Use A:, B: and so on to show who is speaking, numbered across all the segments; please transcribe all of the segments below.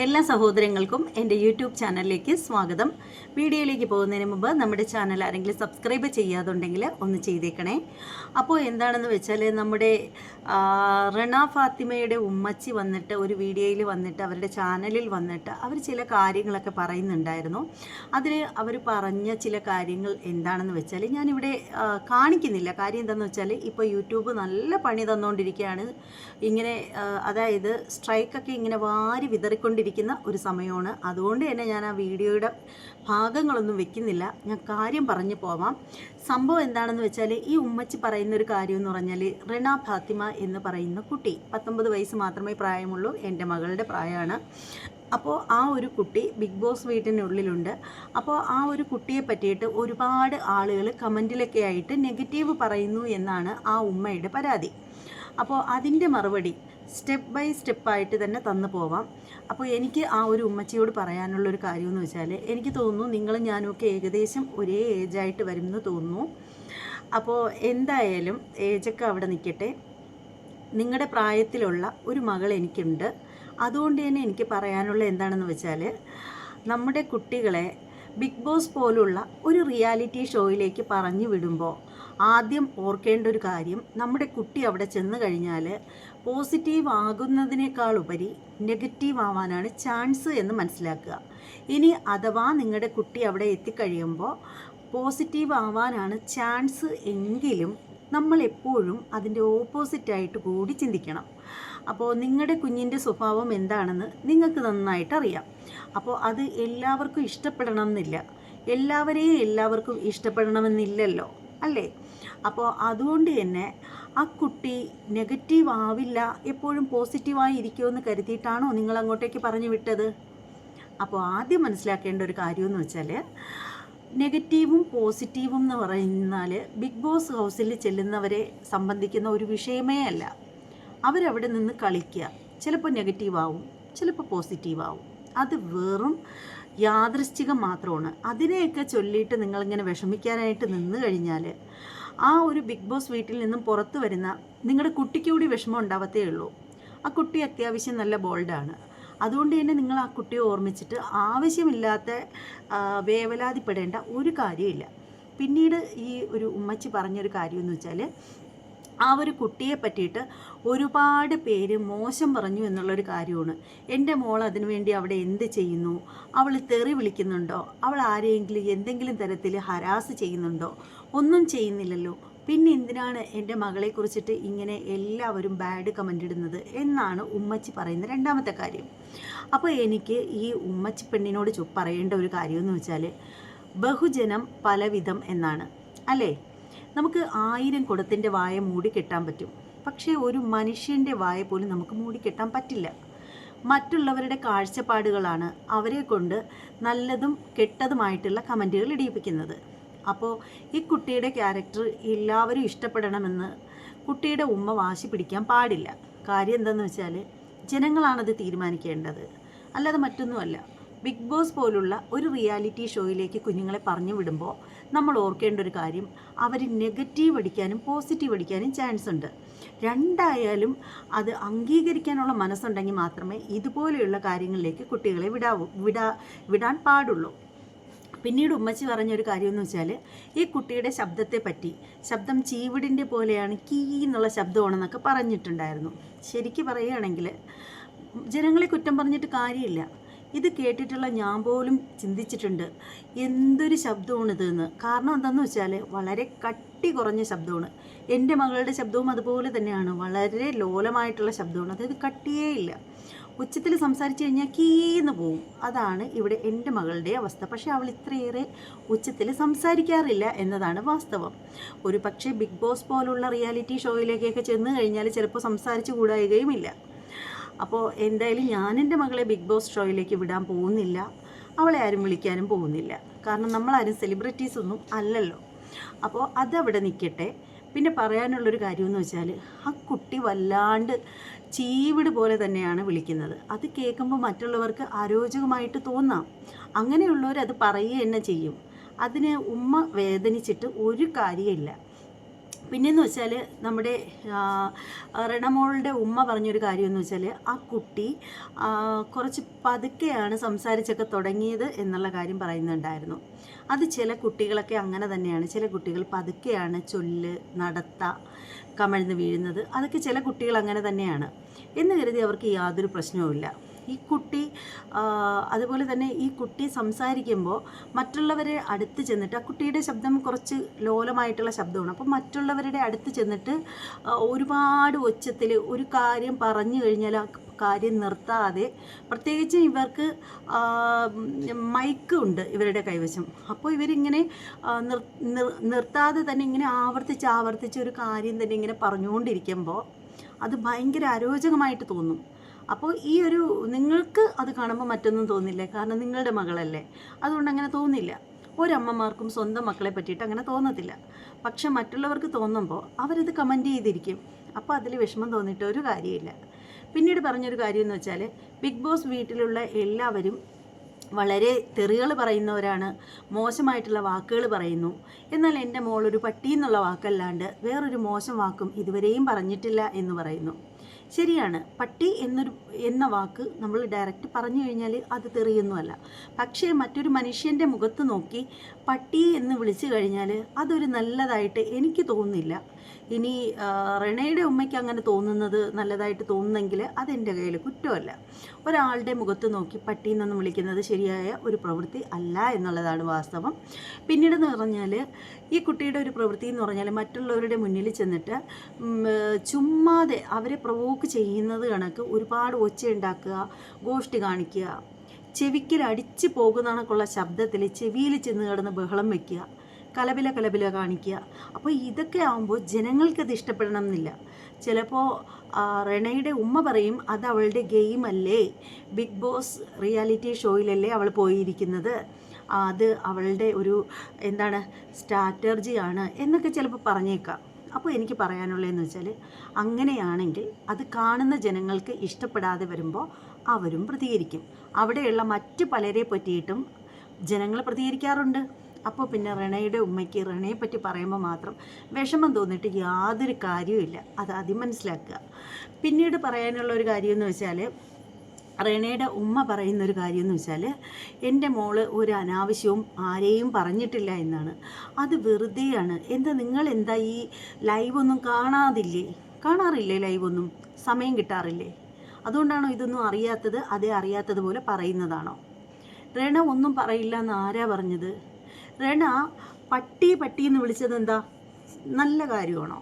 A: എല്ലാ സഹോദരങ്ങൾക്കും എന്റെ യൂട്യൂബ് ചാനലിലേക്ക് സ്വാഗതം. വീഡിയോയിലേക്ക് പോകുന്നതിന് മുമ്പ് നമ്മുടെ ചാനൽ ആരെങ്കിലും സബ്സ്ക്രൈബ് ചെയ്യാതുണ്ടെങ്കിൽ ഒന്ന് ചെയ്തേക്കണേ. അപ്പോൾ എന്താണെന്ന് വെച്ചാൽ നമ്മുടെ റണ ഫാത്തിമയുടെ ഉമ്മച്ചി വന്നിട്ട് ഒരു വീഡിയോയിൽ വന്നിട്ട് അവരുടെ ചാനലിൽ വന്നിട്ട് അവർ ചില കാര്യങ്ങളൊക്കെ പറയുന്നുണ്ടായിരുന്നു. അതിൽ അവർ പറഞ്ഞ ചില കാര്യങ്ങൾ എന്താണെന്ന് വെച്ചാൽ ഞാനിവിടെ കാണിക്കുന്നില്ല. കാര്യം എന്താണെന്ന് വെച്ചാൽ ഇപ്പോൾ യൂട്യൂബ് നല്ല പണി തന്നുകൊണ്ടിരിക്കുകയാണ് ഇങ്ങനെ അതായത് സ്ട്രൈക്കൊക്കെ ഇങ്ങനെ വാരി വിതറിക്കൊണ്ടിരിക്കുന്ന ഒരു സമയമാണ്. അതുകൊണ്ട് തന്നെ ഞാൻ ആ വീഡിയോയുടെ ഭാഗങ്ങളൊന്നും വെക്കുന്നില്ല. ഞാൻ കാര്യം പറഞ്ഞു പോവാം. സംഭവം എന്താണെന്ന് വെച്ചാൽ ഈ ഉമ്മച്ചി പറയുന്ന ഒരു കാര്യം എന്ന് പറഞ്ഞാൽ റിണ ഫാത്തിമ എന്ന് പറയുന്ന കുട്ടി പത്തൊമ്പത് വയസ്സ് മാത്രമേ പ്രായമുള്ളൂ എന്റെ മകളുടെ പ്രായമാണ്. അപ്പോൾ ആ ഒരു കുട്ടി ബിഗ് ബോസ് വീട്ടിനുള്ളിലുണ്ട്. അപ്പോൾ ആ ഒരു കുട്ടിയെ പറ്റിയിട്ട് ഒരുപാട് ആളുകൾ കമന്റിലൊക്കെ ആയിട്ട് നെഗറ്റീവ് പറയുന്നു എന്നാണ് ആ ഉമ്മയുടെ പരാതി. അപ്പോൾ അതിന്റെ മറുപടി സ്റ്റെപ്പ് ബൈ സ്റ്റെപ്പായിട്ട് തന്നെ തന്നു പോവാം. അപ്പോൾ എനിക്ക് ആ ഒരു ഉമ്മച്ചിയോട് പറയാനുള്ളൊരു കാര്യമെന്ന് വെച്ചാൽ എനിക്ക് തോന്നുന്നു നിങ്ങളും ഞാനൊക്കെ ഏകദേശം ഒരേ ഏജായിട്ട് വരുമെന്ന് തോന്നുന്നു. അപ്പോൾ എന്തായാലും ഏജൊക്കെ അവിടെ നിൽക്കട്ടെ. നിങ്ങളുടെ പ്രായത്തിലുള്ള ഒരു മകൾ എനിക്കുണ്ട്. അതുകൊണ്ട് തന്നെ എനിക്ക് പറയാനുള്ള എന്താണെന്ന് വെച്ചാൽ നമ്മുടെ കുട്ടികളെ ബിഗ് ബോസ് പോലുള്ള ഒരു റിയാലിറ്റി ഷോയിലേക്ക് പറഞ്ഞു വിടുമ്പോൾ ആദ്യം ഓർക്കേണ്ട ഒരു കാര്യം നമ്മുടെ കുട്ടി അവിടെ ചെന്ന് കഴിഞ്ഞാൽ പോസിറ്റീവ് ആകുന്നതിനേക്കാൾ ഉപരി നെഗറ്റീവ് ആവാനാണ് ചാൻസ് എന്ന് മനസ്സിലാക്കുക. ഇനി അഥവാ നിങ്ങളുടെ കുട്ടി അവിടെ എത്തിക്കഴിയുമ്പോൾ പോസിറ്റീവ് ആവാനാണ് ചാൻസ് എങ്കിലും നമ്മൾ എപ്പോഴും അതിന്റെ ഓപ്പോസിറ്റായിട്ട് കൂടി ചിന്തിക്കണം. അപ്പോൾ നിങ്ങളുടെ കുഞ്ഞിന്റെ സ്വഭാവം എന്താണെന്ന് നിങ്ങൾക്ക് നന്നായിട്ട് അറിയാം. അപ്പോൾ അത് എല്ലാവർക്കും ഇഷ്ടപ്പെടണം എന്നില്ല. എല്ലാവരെയും എല്ലാവർക്കും ഇഷ്ടപ്പെടണമെന്നില്ലല്ലോ അല്ലേ? അപ്പോൾ അതുകൊണ്ട് തന്നെ ആ കുട്ടി നെഗറ്റീവ് ആവില്ല എപ്പോഴും പോസിറ്റീവായി ഇരിക്കുമെന്ന് കരുതിയിട്ടാണോ നിങ്ങൾ അങ്ങോട്ടേക്ക് പറഞ്ഞു വിട്ടത്? അപ്പോൾ ആദ്യം മനസ്സിലാക്കേണ്ട ഒരു കാര്യമെന്ന് വെച്ചാൽ നെഗറ്റീവും പോസിറ്റീവും എന്ന് പറഞ്ഞാൽ ബിഗ് ബോസ് ഹൗസിൽ ചെല്ലുന്നവരെ സംബന്ധിക്കുന്ന ഒരു വിഷയമേ അല്ല. അവരവിടെ നിന്ന് കളിക്കുക. ചിലപ്പോൾ നെഗറ്റീവ് ആവും ചിലപ്പോൾ പോസിറ്റീവ് ആവും. അത് വെറും യാദൃശ്ചികം മാത്രമാണ്. അതിനെയൊക്കെ ചൊല്ലിയിട്ട് നിങ്ങളിങ്ങനെ വിഷമിക്കാനായിട്ട് നിന്ന് കഴിഞ്ഞാൽ ആ ഒരു ബിഗ് ബോസ് വീട്ടിൽ നിന്നും പുറത്തു വരുന്ന നിങ്ങളുടെ കുട്ടിക്ക് കൂടി വിഷമം ഉണ്ടാവത്തേ ഉള്ളൂ. ആ കുട്ടി അത്യാവശ്യം നല്ല ബോൾഡാണ്. അതുകൊണ്ട് തന്നെ നിങ്ങൾ ആ കുട്ടിയെ ഓർമ്മിച്ചിട്ട് ആവശ്യമില്ലാത്ത വേവലാതിപ്പെടേണ്ട ഒരു കാര്യമില്ല. പിന്നീട് ഈ ഒരു ഉമ്മച്ചി പറഞ്ഞൊരു കാര്യമെന്ന് വെച്ചാൽ ആ ഒരു കുട്ടിയെ പറ്റിയിട്ട് ഒരുപാട് പേര് മോശം പറഞ്ഞു എന്നുള്ളൊരു കാര്യമാണ്. എന്റെ മോൾ അതിനുവേണ്ടി അവിടെ എന്ത് ചെയ്യുന്നു? അവൾ തെറി വിളിക്കുന്നുണ്ടോ? അവൾ ആരെയെങ്കിലും എന്തെങ്കിലും തരത്തിൽ ഹരാസ് ചെയ്യുന്നുണ്ടോ? ഒന്നും ചെയ്യുന്നില്ലല്ലോ. പിന്നെ എന്തിനാണ് എന്റെ മകളെ കുറിച്ചിട്ട് ഇങ്ങനെ എല്ലാവരും ബാഡ് കമന്റ് ഇടുന്നത് എന്നാണ് ഉമ്മച്ചി പറയുന്ന രണ്ടാമത്തെ കാര്യം. അപ്പോൾ എനിക്ക് ഈ ഉമ്മച്ചി പെണ്ണിനോട് പറയേണ്ട ഒരു കാര്യമെന്ന് വെച്ചാൽ ബഹുജനം പലവിധം എന്നാണ്. അല്ലേ? നമുക്ക് ആയിരം കുടത്തിന്റെ വായ മൂടി കെട്ടാൻ പറ്റും. പക്ഷേ ഒരു മനുഷ്യന്റെ വായ പോലും നമുക്ക് മൂടി കെട്ടാൻ പറ്റില്ല. മറ്റുള്ളവരുടെ കാഴ്ചപ്പാടുകളാണ് അവരെ കൊണ്ട് നല്ലതും കെട്ടതുമായിട്ടുള്ള കമന്റുകൾ ഇടിയിപ്പിക്കുന്നത്. അപ്പോൾ ഈ കുട്ടിയുടെ ക്യാരക്ടർ എല്ലാവരും ഇഷ്ടപ്പെടണമെന്ന് കുട്ടിയുടെ ഉമ്മ വാശി പിടിക്കാൻ പാടില്ല. കാര്യം എന്താണെന്ന് വെച്ചാൽ ജനങ്ങളാണത് തീരുമാനിക്കേണ്ടത്. അല്ലാതെ മറ്റൊന്നുമല്ല. ബിഗ് ബോസ് പോലുള്ള ഒരു റിയാലിറ്റി ഷോയിലേക്ക് കുഞ്ഞുങ്ങളെ പറഞ്ഞു വിടുമ്പോൾ നമ്മൾ ഓർക്കേണ്ട ഒരു കാര്യം അവർ നെഗറ്റീവ് അടിക്കാനും പോസിറ്റീവ് അടിക്കാനും ചാൻസ് ഉണ്ട്. രണ്ടായാലും അത് അംഗീകരിക്കാനുള്ള മനസ്സുണ്ടെങ്കിൽ മാത്രമേ ഇതുപോലെയുള്ള കാര്യങ്ങളിലേക്ക് കുട്ടികളെ വിടാവൂ വിടാ വിടാൻ പാടുള്ളൂ. പിന്നീട് ഉമ്മച്ചി പറഞ്ഞൊരു കാര്യമെന്ന് വെച്ചാൽ ഈ കുട്ടിയുടെ ശബ്ദത്തെ പറ്റി ശബ്ദം ചീവിടിന്റെ പോലെയാണ് കീ എന്നുള്ള ശബ്ദമാണെന്നൊക്കെ പറഞ്ഞിട്ടുണ്ടായിരുന്നു. ശരിക്ക് പറയുകയാണെങ്കിൽ ജനങ്ങളെ കുറ്റം പറഞ്ഞിട്ട് കാര്യമില്ല. ഇത് കേട്ടിട്ടുള്ള ഞാൻ പോലും ചിന്തിച്ചിട്ടുണ്ട്. എന്തൊരു ശബ്ദമാണിതെന്ന്. കാരണം എന്താണെന്ന് വെച്ചാൽ വളരെ കട്ടി കുറഞ്ഞ ശബ്ദമാണ്. എന്റെ മകളുടെ ശബ്ദവും അതുപോലെ തന്നെയാണ്. വളരെ ലോലമായിട്ടുള്ള ശബ്ദമാണ്. അതായത് കട്ടിയേ ഇല്ല. ഉച്ചത്തിൽ സംസാരിച്ചു കഴിഞ്ഞാൽ കീന്ന് പോവും. അതാണ് ഇവിടെ എന്റെ മകളുടെ അവസ്ഥ. പക്ഷേ അവൾ ഇത്രയേറെ ഉച്ചത്തിൽ സംസാരിക്കാറില്ല എന്നതാണ് വാസ്തവം. ഒരു പക്ഷേ ബിഗ് ബോസ് പോലുള്ള റിയാലിറ്റി ഷോയിലേക്കൊക്കെ ചെന്ന് കഴിഞ്ഞാൽ ചിലപ്പോൾ സംസാരിച്ചു കൂടായുകയുമില്ല. അപ്പോൾ എന്തായാലും ഞാൻ എന്റെ മകളെ ബിഗ് ബോസ് ഷോയിലേക്ക് വിടാൻ പോകുന്നില്ല. അവളെ ആരും വിളിക്കാനും പോകുന്നില്ല. കാരണം നമ്മളാരും സെലിബ്രിറ്റീസ് ഒന്നും അല്ലല്ലോ. അപ്പോൾ അതവിടെ നിൽക്കട്ടെ. പിന്നെ പറയാനുള്ളൊരു കാര്യമെന്ന് വെച്ചാൽ ആ കുട്ടി വല്ലാണ്ട് ചീവിട് പോലെ തന്നെയാണ് വിളിക്കുന്നത്. അത് കേൾക്കുമ്പോൾ മറ്റുള്ളവർക്ക് അരോചകമായിട്ട് തോന്നാം. അങ്ങനെയുള്ളവർ അത് പറയുക തന്നെ ചെയ്യും. അതിനെ ഉമ്മ വേദനിച്ചിട്ട് ഒരു കാര്യമില്ല. പിന്നെയെന്ന് വെച്ചാൽ നമ്മുടെ റണമോളുടെ ഉമ്മ പറഞ്ഞൊരു കാര്യമെന്ന് വെച്ചാൽ ആ കുട്ടി കുറച്ച് പതുക്കെയാണ് സംസാരിച്ചൊക്കെ തുടങ്ങിയത് എന്നുള്ള കാര്യം പറയുന്നുണ്ടായിരുന്നു. അത് ചില കുട്ടികളൊക്കെ അങ്ങനെ തന്നെയാണ്. ചില കുട്ടികൾ പതുക്കെയാണ് ചൊല്ല് നടത്ത കമഴ്ന്ന് വീഴുന്നത്. അതൊക്കെ ചില കുട്ടികൾ അങ്ങനെ തന്നെയാണ്. എന്ന് കരുതി അവർക്ക് യാതൊരു പ്രശ്നവുമില്ല. ഈ കുട്ടി അതുപോലെ തന്നെ ഈ കുട്ടി സംസാരിക്കുമ്പോൾ മറ്റുള്ളവരെ അടുത്ത് ചെന്നിട്ട് ആ കുട്ടിയുടെ ശബ്ദം കുറച്ച് ലോലമായിട്ടുള്ള ശബ്ദമാണ്. അപ്പോൾ മറ്റുള്ളവരുടെ അടുത്ത് ചെന്നിട്ട് ഒരുപാട് ഒച്ചത്തിൽ ഒരു കാര്യം പറഞ്ഞു കഴിഞ്ഞാൽ ആ കാര്യം നിർത്താതെ പ്രത്യേകിച്ച് ഇവർക്ക് മൈക്ക് ഉണ്ട് ഇവരുടെ കൈവശം. അപ്പോൾ ഇവരിങ്ങനെ നിർത്താതെ തന്നെ ഇങ്ങനെ ആവർത്തിച്ച് ആവർത്തിച്ച് ഒരു കാര്യം തന്നെ ഇങ്ങനെ പറഞ്ഞുകൊണ്ടിരിക്കുമ്പോൾ അത് ഭയങ്കര അരോചകമായിട്ട് തോന്നും. അപ്പോൾ ഈ ഒരു നിങ്ങൾക്ക് അത് കാണുമ്പോൾ മറ്റൊന്നും തോന്നില്ല. കാരണം നിങ്ങളുടെ മകളല്ലേ. അതുകൊണ്ട് അങ്ങനെ തോന്നില്ല. ഒരമ്മമാർക്കും സ്വന്തം മക്കളെ പറ്റിയിട്ട് അങ്ങനെ തോന്നത്തില്ല. പക്ഷെ മറ്റുള്ളവർക്ക് തോന്നുമ്പോൾ അവരത് കമന്റ് ചെയ്തിരിക്കും. അപ്പോൾ അതിൽ വിഷമം തോന്നിയിട്ട് ഒരു കാര്യമില്ല. പിന്നീട് പറഞ്ഞൊരു കാര്യം എന്ന് വെച്ചാൽ ബിഗ് ബോസ് വീട്ടിലുള്ള എല്ലാവരും വളരെ തെറികൾ പറയുന്നവരാണ്. മോശമായിട്ടുള്ള വാക്കുകൾ പറയുന്നു. എന്നാൽ എന്റെ മോളൊരു പട്ടി എന്നുള്ള വാക്കല്ലാണ്ട് വേറൊരു മോശം വാക്കും ഇതുവരെയും പറഞ്ഞിട്ടില്ല എന്ന് പറയുന്നു. ശരിയാണ്. പട്ടി എന്നൊരു എന്ന വാക്ക് നമ്മൾ ഡയറക്റ്റ് പറഞ്ഞു കഴിഞ്ഞാൽ അത് തെറിയൊന്നുമല്ല. പക്ഷേ മറ്റൊരു മനുഷ്യന്റെ മുഖത്ത് നോക്കി പട്ടി എന്ന് വിളിച്ചു കഴിഞ്ഞാൽ അതൊരു നല്ലതായിട്ട് എനിക്ക് തോന്നുന്നില്ല. ഇനി റെണയുടെ ഉമ്മയ്ക്ക് അങ്ങനെ തോന്നുന്നത് നല്ലതായിട്ട് തോന്നുന്നെങ്കിൽ അതെന്റെ കയ്യിൽ കുറ്റമല്ല. ഒരാളുടെ മുഖത്ത് നോക്കി പട്ടി എന്നൊന്നും വിളിക്കുന്നത് ശരിയായ ഒരു പ്രവൃത്തി അല്ല എന്നുള്ളതാണ് വാസ്തവം. പിന്നീടെന്ന് പറഞ്ഞാൽ ഈ കുട്ടിയുടെ ഒരു പ്രവൃത്തി എന്ന് പറഞ്ഞാൽ മറ്റുള്ളവരുടെ മുന്നിൽ ചെന്നിട്ട് ചുമ്മാതെ അവരെ പ്രവോക്ക് ചെയ്യുന്നത് കണക്ക് ഒരുപാട് ഒച്ച ഉണ്ടാക്കുക ഗോഷ്ടി കാണിക്കുക ചെവിക്കൽ അടിച്ചു പോകുന്ന കണക്കുള്ള ശബ്ദത്തിൽ ചെവിയിൽ ചെന്ന് കിടന്ന് ബഹളം വയ്ക്കുക കലപില കലപില കാണിക്കുക. അപ്പോൾ ഇതൊക്കെ ആകുമ്പോൾ ജനങ്ങൾക്കത് ഇഷ്ടപ്പെടണം എന്നില്ല. ചിലപ്പോൾ റെണയുടെ ഉമ്മ പറയും അത് അവളുടെ ഗെയിം അല്ലേ? ബിഗ് ബോസ് റിയാലിറ്റി ഷോയിലല്ലേ അവൾ പോയിരിക്കുന്നത്? അത് അവളുടെ ഒരു എന്താണ് സ്ട്രാറ്റർജിയാണ് എന്നൊക്കെ ചിലപ്പോൾ പറഞ്ഞേക്കാം. അപ്പോൾ എനിക്ക് പറയാനുള്ളതെന്ന് വെച്ചാൽ അങ്ങനെയാണെങ്കിൽ അത് കാണുന്ന ജനങ്ങൾക്ക് ഇഷ്ടപ്പെടാതെ വരുമ്പോൾ അവരും പ്രതികരിക്കും. അവിടെയുള്ള മറ്റ് പലരെ പറ്റിയിട്ടും ജനങ്ങൾ പ്രതികരിക്കാറുണ്ട്. അപ്പോൾ പിന്നെ റണയുടെ ഉമ്മയ്ക്ക് റണയെ പറ്റി പറയുമ്പോൾ മാത്രം വിഷമം തോന്നിയിട്ട് യാതൊരു കാര്യവുമില്ല അത് ആദ്യം മനസ്സിലാക്കുക. പിന്നീട് പറയാനുള്ള ഒരു കാര്യം എന്ന് വെച്ചാൽ റേണയുടെ ഉമ്മ പറയുന്നൊരു കാര്യം എന്ന് വെച്ചാൽ എന്റെ മോൾ ഒരു അനാവശ്യവും ആരെയും പറഞ്ഞിട്ടില്ല എന്നാണ്. അത് വെറുതെയാണ്. എന്താ നിങ്ങൾ എന്താ ഈ ലൈവൊന്നും കാണാതില്ലേ? കാണാറില്ലേ ലൈവൊന്നും സമയം കിട്ടാറില്ലേ? അതുകൊണ്ടാണോ ഇതൊന്നും അറിയാത്തത്? അതേ അറിയാത്തതുപോലെ പറയുന്നതാണോ? രണ ഒന്നും പറയില്ല എന്ന് ആരാ പറഞ്ഞത്? റേണ പട്ടി പട്ടി എന്ന് വിളിച്ചത് എന്താ? നല്ല കാര്യമാണോ?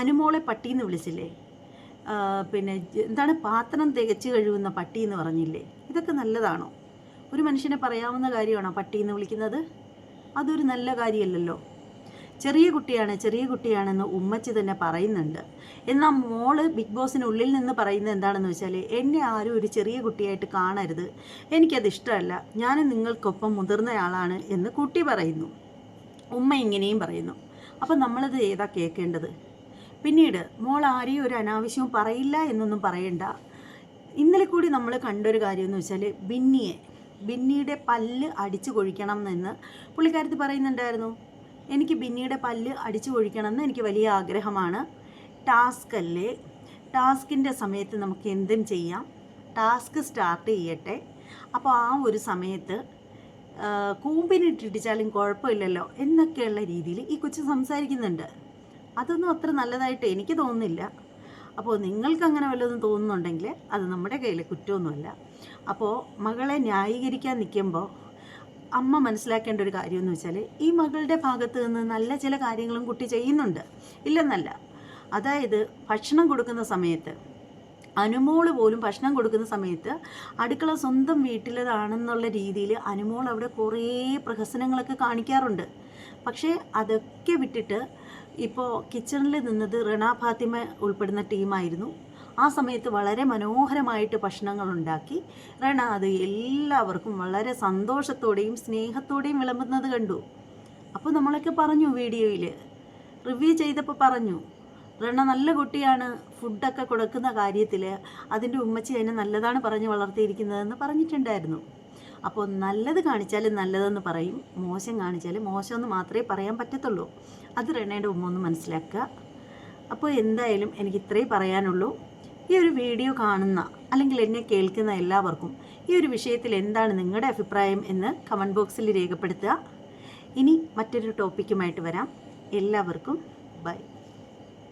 A: അനുമോളെ പട്ടി എന്ന് വിളിച്ചില്ലേ പിന്നെ എന്താണ് പാത്രം തികച്ച് കഴിവുന്ന പട്ടി എന്ന് പറഞ്ഞില്ലേ? ഇതൊക്കെ നല്ലതാണോ? ഒരു മനുഷ്യനെ പറയാവുന്ന കാര്യമാണോ പട്ടി എന്ന് വിളിക്കുന്നത്? അതൊരു നല്ല കാര്യമല്ലല്ലോ. ചെറിയ കുട്ടിയാണ് ചെറിയ കുട്ടിയാണെന്ന് ഉമ്മച്ചി തന്നെ പറയുന്നുണ്ട്. എന്നാൽ മോൾ ബിഗ് ബോസിനുള്ളിൽ നിന്ന് പറയുന്നത് എന്താണെന്ന് വെച്ചാൽ എന്നെ ആരും ഒരു ചെറിയ കുട്ടിയായിട്ട് കാണരുത്. എനിക്കത് ഇഷ്ടമല്ല. ഞാൻ നിങ്ങൾക്കൊപ്പം മുതിർന്നയാളാണ് എന്ന് കുട്ടി പറയുന്നു. ഉമ്മ ഇങ്ങനെയും പറയുന്നു. അപ്പം നമ്മളത് ഏതാ കേൾക്കേണ്ടത് പിന്നീട് മോൾ ആരെയും ഒരു അനാവശ്യവും പറയില്ല എന്നൊന്നും പറയണ്ട. ഇന്നലെ കൂടി നമ്മൾ കണ്ടൊരു കാര്യമെന്ന് വെച്ചാൽ ബിന്നിയെ ബിന്നിയുടെ പല്ല് അടിച്ചു കൊഴിക്കണം എന്ന് പുള്ളിക്കാരത്തി പറയുന്നുണ്ടായിരുന്നു. എനിക്ക് ബിന്നിയുടെ പല്ല് അടിച്ചു എന്ന് എനിക്ക് വലിയ ആഗ്രഹമാണ്. ടാസ്ക് അല്ലേ ടാസ്കിന്റെ സമയത്ത് നമുക്ക് എന്തും ചെയ്യാം. ടാസ്ക് സ്റ്റാർട്ട് ചെയ്യട്ടെ. അപ്പോൾ ആ ഒരു സമയത്ത് കൂമ്പിനിട്ടിടിച്ചാലും കുഴപ്പമില്ലല്ലോ എന്നൊക്കെയുള്ള രീതിയിൽ ഈ കൊച്ചു സംസാരിക്കുന്നുണ്ട്. അതൊന്നും അത്ര നല്ലതായിട്ട് എനിക്ക് തോന്നുന്നില്ല. അപ്പോൾ നിങ്ങൾക്ക് അങ്ങനെ വല്ലതും തോന്നുന്നുണ്ടെങ്കിൽ അത് നമ്മുടെ കയ്യിൽ കുറ്റമൊന്നുമല്ല. അപ്പോൾ മകളെ ന്യായീകരിക്കാൻ നിൽക്കുമ്പോൾ അമ്മ മനസ്സിലാക്കേണ്ട ഒരു കാര്യം എന്ന് വെച്ചാൽ ഈ മകളുടെ ഭാഗത്ത് നിന്ന് നല്ല ചില കാര്യങ്ങളും കുട്ടി ചെയ്യുന്നുണ്ട്. ഇല്ലെന്നല്ല. അതായത് ഭക്ഷണം കൊടുക്കുന്ന സമയത്ത് അനുമോൾ പോലും ഭക്ഷണം കൊടുക്കുന്ന സമയത്ത് അടുക്കള സ്വന്തം വീട്ടിലേതാണെന്നുള്ള രീതിയിൽ അനുമോൾ അവിടെ കുറേ പ്രഹസനങ്ങളൊക്കെ കാണിക്കാറുണ്ട്. പക്ഷേ അതൊക്കെ വിട്ടിട്ട് ഇപ്പോൾ കിച്ചണിൽ നിന്നത് റണ ഫാത്തിമ ഉൾപ്പെടുന്ന ടീമായിരുന്നു. ആ സമയത്ത് വളരെ മനോഹരമായിട്ട് ഭക്ഷണങ്ങൾ ഉണ്ടാക്കി. റണ അത് എല്ലാവർക്കും വളരെ സന്തോഷത്തോടെയും സ്നേഹത്തോടെയും വിളമ്പുന്നത് കണ്ടു. അപ്പോൾ നമ്മളൊക്കെ പറഞ്ഞു വീഡിയോയിൽ റിവ്യൂ ചെയ്തപ്പോൾ പറഞ്ഞു റണ നല്ല കുട്ടിയാണ് ഫുഡൊക്കെ കൊടുക്കുന്ന കാര്യത്തിൽ അതിന്റെ ഉമ്മച്ചി അതിനെ നല്ലതാണ് പറഞ്ഞ് വളർത്തിയിരിക്കുന്നതെന്ന് പറഞ്ഞിട്ടുണ്ടായിരുന്നു. അപ്പോൾ നല്ലത് കാണിച്ചാൽ നല്ലതെന്ന് പറയും മോശം കാണിച്ചാൽ മോശമെന്ന് മാത്രമേ പറയാൻ പറ്റത്തുള്ളൂ. അത് റണയുടെ ഉമ്മ ഒന്ന് മനസ്സിലാക്കുക. അപ്പോൾ എന്തായാലും എനിക്ക് ഇത്രയും പറയാനുള്ളൂ. ഈ ഒരു വീഡിയോ കാണുന്ന അല്ലെങ്കിൽ എന്നെ കേൾക്കുന്ന എല്ലാവർക്കും ഈ ഒരു വിഷയത്തിൽ എന്താണ് നിങ്ങളുടെ അഭിപ്രായം എന്ന് കമന്റ് ബോക്സിൽ രേഖപ്പെടുത്തുക. ഇനി മറ്റൊരു ടോപ്പിക്കുമായിട്ട് വരാം. എല്ലാവർക്കും ബൈ